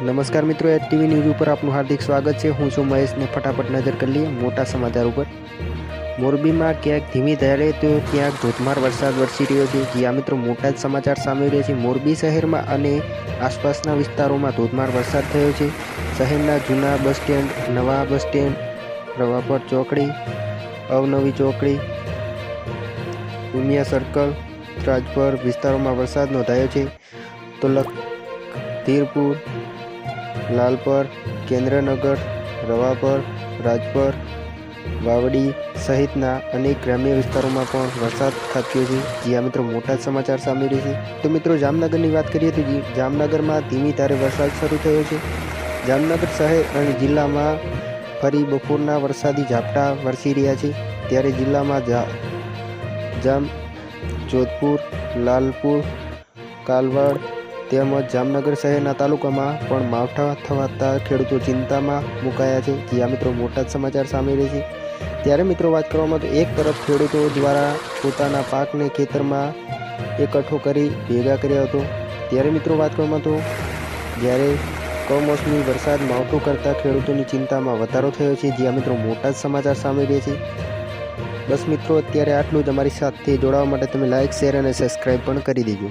નમસ્કાર મિત્રો, H TV news ઉપર આપનું હાર્દિક સ્વાગત છે. હું છું મહેશને ફટાફટ નજર કરી લઈએ મોટા સમાચાર ઉપર. મોરબીમાં ક્યાંક ધીમી ધારે તો ક્યાંક ધોધમાર વરસાદ વરસી રહ્યો છે. જ્યાં મિત્રો, મોટા જ સમાચાર સામે રહ્યા છે. મોરબી શહેરમાં અને આસપાસના વિસ્તારોમાં ધોધમાર વરસાદ થયો છે. શહેરના જૂના બસ સ્ટેન્ડ, નવા બસ સ્ટેન્ડ, રવાપર ચોકડી, અવનવી ચોકડી, ઉમિયા સર્કલ, રાજપર વિસ્તારોમાં વરસાદ નોંધાયો છે. તો લખ ધીરપુર લાલપર, કેન્દ્રનગર, રવાપર, રાજપર, વાવડી સહિતના અનેક ગ્રામ્ય વિસ્તારોમાં પણ વરસાદ ખાબક્યો છે. જ્યાં મિત્રો, મોટા સમાચાર સામે છે. તો મિત્રો, જામનગરની વાત કરીએ તો જામનગરમાં ધીમી ધારે વરસાદ શરૂ થયો છે. જામનગર શહેર અને જિલ્લામાં ફરી બપોરના વરસાદી ઝાપટા વરસી રહ્યા છે. ત્યારે જિલ્લામાં જામ, જોધપુર, લાલપુર, કાલવાડ તેમજ જામનગર શહેરના તાલુકામાં પણ માવઠા થવાતા ખેડૂતો ચિંતામાં મુકાયા છે. જ્યાં મિત્રો, મોટા જ સમાચાર સામે રહે છે. ત્યારે મિત્રો, વાત કરવામાં તો એક તરફ ખેડૂતો દ્વારા પોતાના પાકને ખેતરમાં એકઠો કરી ભેગા કર્યા હતો. ત્યારે મિત્રો, વાત કરવામાં તો જ્યારે કમોસમી વરસાદ માવઠું કરતાં ખેડૂતોની ચિંતામાં વધારો થયો છે. જ્યાં મિત્રો, મોટા જ સમાચાર સામે રહે છે. બસ મિત્રો, અત્યારે આટલું જ અમારી સાથે જોડાવા માટે તમે લાઇક શેર અને સબસ્ક્રાઈબ પણ કરી દેજો.